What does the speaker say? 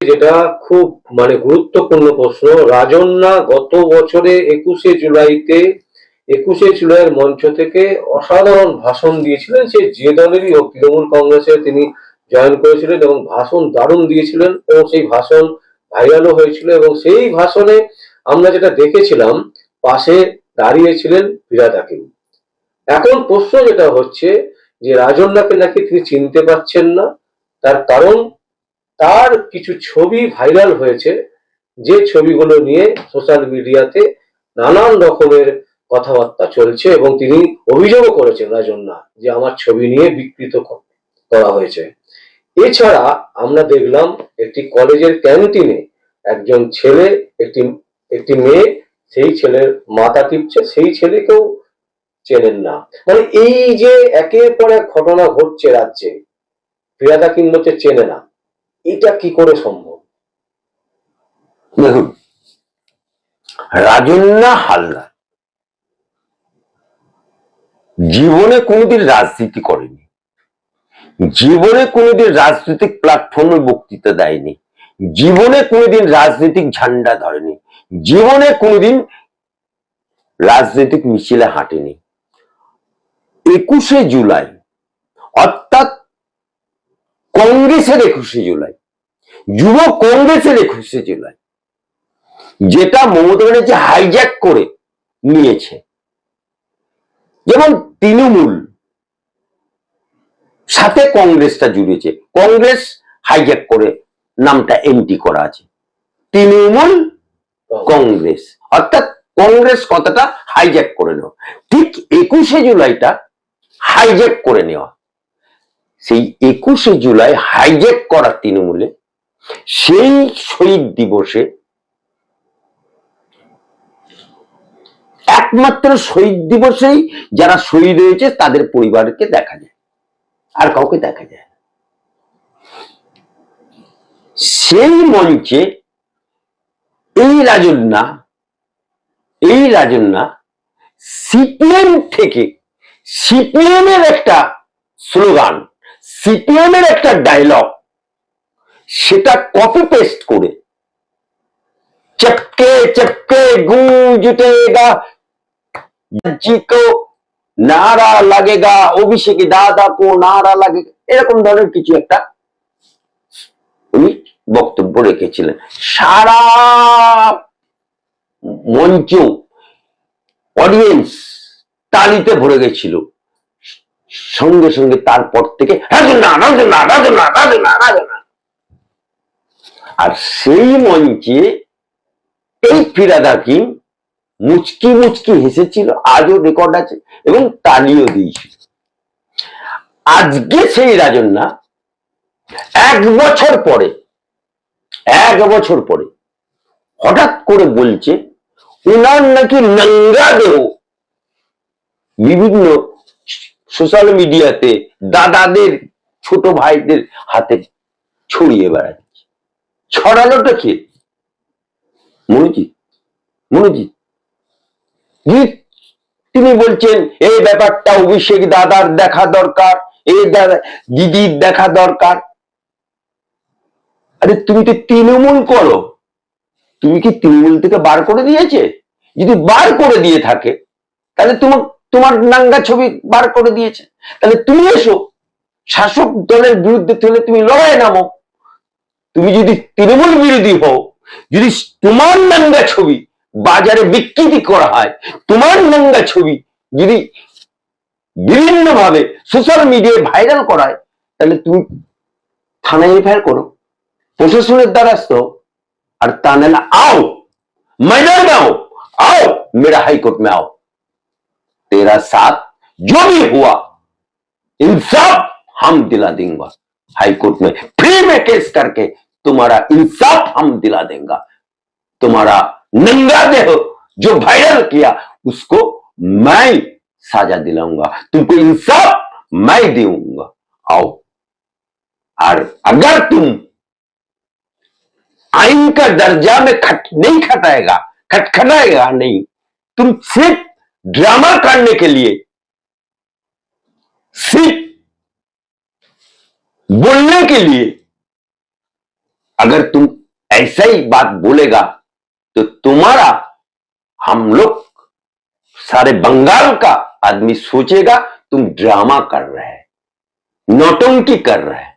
এটা খুব মানে গুরুত্বপূর্ণ প্রশ্ন। রাজন্যা গত বছরে একুশে জুলাইতে, একুশে জুলাইয়ের মঞ্চ থেকে অসাধারণ ভাষণ দিয়েছিলেন সে যে দলেরই হোক, তৃণমূল কংগ্রেসে তিনি জয়েন করেছিলেন এবং ভাষণ দারুণ দিয়েছিলেন এবং সেই ভাষণ ভাইরালও হয়েছিল এবং সেই ভাষণে আমরা যেটা দেখেছিলাম, পাশে দাঁড়িয়েছিলেন ফিরাদ হাকিম। এখন প্রশ্ন যেটা হচ্ছে যে রাজন্যাকে নাকি তিনি চিনতে পারছেন না, তার কারণ তার কিছু ছবি ভাইরাল হয়েছে। যে ছবিগুলো নিয়ে সোশ্যাল মিডিয়াতে নানান রকমের কথাবার্তা চলছে এবং তিনি অভিযোগও করেছেন রাজন্যা যে আমার ছবি নিয়ে বিকৃত করা হয়েছে। এছাড়া আমরা দেখলাম একটি কলেজের ক্যান্টিনে একজন ছেলে, একটি একটি মেয়ে, সেই ছেলের মাথা টিপছে, সেই ছেলেকেও চেনেন না। মানে এই যে একের পর এক ঘটনা ঘটছে রাজ্যে ফিরাদা কিংবতে চেনে না। এটা কি করে সম্ভব? দেখুন, রাজন্যা হালদার জীবনে কোনোদিন রাজনীতি করেনি। জীবনে কোনোদিন রাজনৈতিক প্ল্যাটফর্মে বক্তৃতা দেয়নি। জীবনে কোনোদিন রাজনৈতিক ঝান্ডা ধরেনি। জীবনে কোনোদিন রাজনৈতিক মিছিলে হাঁটেনি। একুশে জুলাই, অর্থাৎ কংগ্রেসের একুশে জুলাই, যুব কংগ্রেসের একুশে জুলাই, যেটা মমতা ব্যানার্জি হাইজ্যাক করে নিয়েছে। যেমন তৃণমূল, সাথে কংগ্রেসটা জুড়েছে। কংগ্রেস হাইজ্যাক করে নামটা এন্ট্রি করা আছে। তৃণমূল, কংগ্রেস। অর্থাৎ কংগ্রেস কথাটা হাইজ্যাক করে নেওয়া। ঠিক একুশে জুলাইটা হাইজ্যাক করে নেওয়া। সেই একুশে জুলাই হাইজ্যাক করা তৃণমূলে, সেই শহীদ দিবসে একমাত্র শহীদ দিবসেই যারা শহীদ হয়েছে, তাদের পরিবারকে দেখা যায়। আর কাউকে দেখা যায় সেই মঞ্চে এই রাজন্যা এই রাজন্যা সিপিএম থেকে সিপিএম এর একটা স্লোগান সিপিএম এর একটা ডায়লগ সেটা কপি পেস্ট করে चपके चपके गूंज उठेगा जी को নারা লাগেগা অভিষেক দাদা কো নারা লাগেগা এরকম ধরনের কিছু একটা উনি বক্তব্য রেখেছিলেন সারা মঞ্চ অডিয়েন্স তালিতে ভরে গেছিল সঙ্গে সঙ্গে তারপর থেকে আর সেই মঞ্চে এই ফিরাদ হাকিম মুচকি মুচকি হেসেছিল, আজও রেকর্ড আছে এবং তালিও দিয়েছিল। আজকে সেই রাজন্যা এক বছর পরে, এক বছর পরে হঠাৎ করে বলছে, উনার নাকি নঙ্গা দেহ। বিভিন্ন সোশ্যাল মিডিয়াতে দাদাদের, ছোট ভাইদের হাতে ছড়িয়ে বেড়াচ্ছে। ছড়ানোটা কে? মনোজিৎ। মনোজিৎ। তিনি বলছেন, এই ব্যাপারটা অভিষেক দাদার দেখা দরকার এই দাদা, দিদির দেখা দরকার। আরে, তুমি তো তৃণমূল করো। তুমি কি তৃণমূল থেকে বার করে দিয়েছে? যদি বার করে দিয়ে থাকে, তাহলে তোমার তোমার নাঙ্গা ছবি বার করে দিয়েছে। তাহলে তুমি এসো, শাসক দলের বিরুদ্ধে তুলে তুমি লড়াই নামো। তুমি যদি তৃণমূল বিরোধী হও, যদি তোমার নাঙ্গা ছবি বাজারে বিকৃতি করা হয়, তোমার নাঙ্গা ছবি যদি বিভিন্ন ভাবে সোশ্যাল মিডিয়ায় ভাইরাল করায়, তাহলে তুমি থানায় এফআইআর করো। প্রশাসনের দ্বারাস্ত আর তা নাহলে আও, মাইনার নাও আও আও, মেরা হাইকোর্ট মে আও। तेरा साथ जो भी हुआ इंसाफ हम दिला देंगे। हाईकोर्ट में फ्री में केस करके तुम्हारा इंसाफ हम दिला देंगे। तुम्हारा नंगा देह जो वायरल किया, उसको मैं साजा दिलाऊँगा। तुमको इंसाफ मैं दूँगा आओ। और अगर तुम आइन का दर्जा में खट नहीं खटाएगा, खटखटाएगा नहीं, तुम सिर्फ़ ड्रामा करने के लिए सिर्फ़ बोलने के लिए अगर तुम ऐसा ही बात बोलेगा तो तुम्हारा हम लोग सारे बंगाल का आदमी सोचेगा, तुम ड्रामा कर रहे नौटंकी कर रहे